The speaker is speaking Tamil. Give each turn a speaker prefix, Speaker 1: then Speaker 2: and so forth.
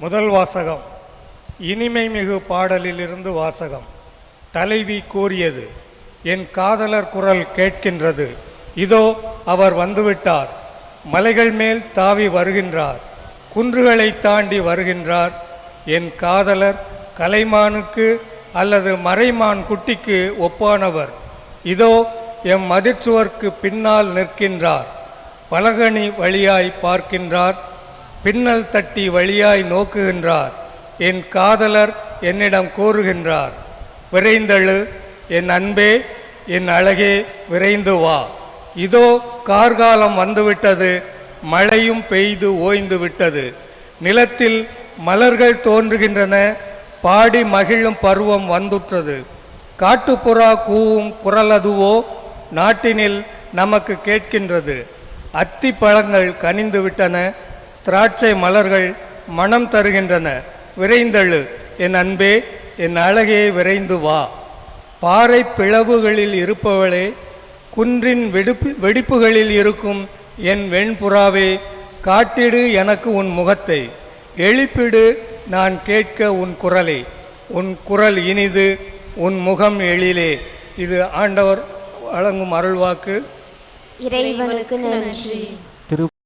Speaker 1: முதல் வாசகம். இனிமை மிகு பாடலிலிருந்து வாசகம். தலைவி கூறியது என் காதலர் குரல் கேட்கின்றது. இதோ அவர் வந்துவிட்டார். மலைகள் மேல் தாவி வருகின்றார். குன்றுகளை தாண்டி வருகின்றார். என் காதலர் கலைமானுக்கு அல்லது மறைமான் குட்டிக்கு ஒப்பானவர். இதோ எம் மதிர்ச்சுவர்க்கு பின்னால் நிற்கின்றார். பலகணி வழியாய் பார்க்கின்றார். பின்னல் தட்டி வழியாய் நோக்குகின்றார். என் காதலர் என்னிடம் கூறுகின்றார். விரைந்தழு என் அன்பே என் அழகே விரைந்து வா. இதோ கார்காலம் வந்துவிட்டது மழையும் பெய்து ஓய்ந்து விட்டது. நிலத்தில் மலர்கள் தோன்றுகின்றன பாடி மகிழும் பருவம் வந்துற்றது. காட்டுப்புறா கூவும் குரல் அதுவோ நாட்டினில் நமக்கு கேட்கின்றது. அத்தி பழங்கள் கனிந்து விட்டன திராட்சை மலர்கள் மனம் தருகின்றன. விரைந்தெழு. என் அன்பே என் அழகே விரைந்து வா. பாறை பிளவுகளில் இருப்பவளே குன்றின் வெடிப்பு வெடிப்புகளில் இருக்கும் என் வெண்புறாவே காட்டிடு எனக்கு உன் முகத்தை. எழுப்பிடு நான் கேட்க உன் குரலை. உன் குரல் இனிது உன் முகம் எழிலே. இது ஆண்டவர் வழங்கும் அருள்வாக்கு.
Speaker 2: இறைவனுக்கு நன்றி.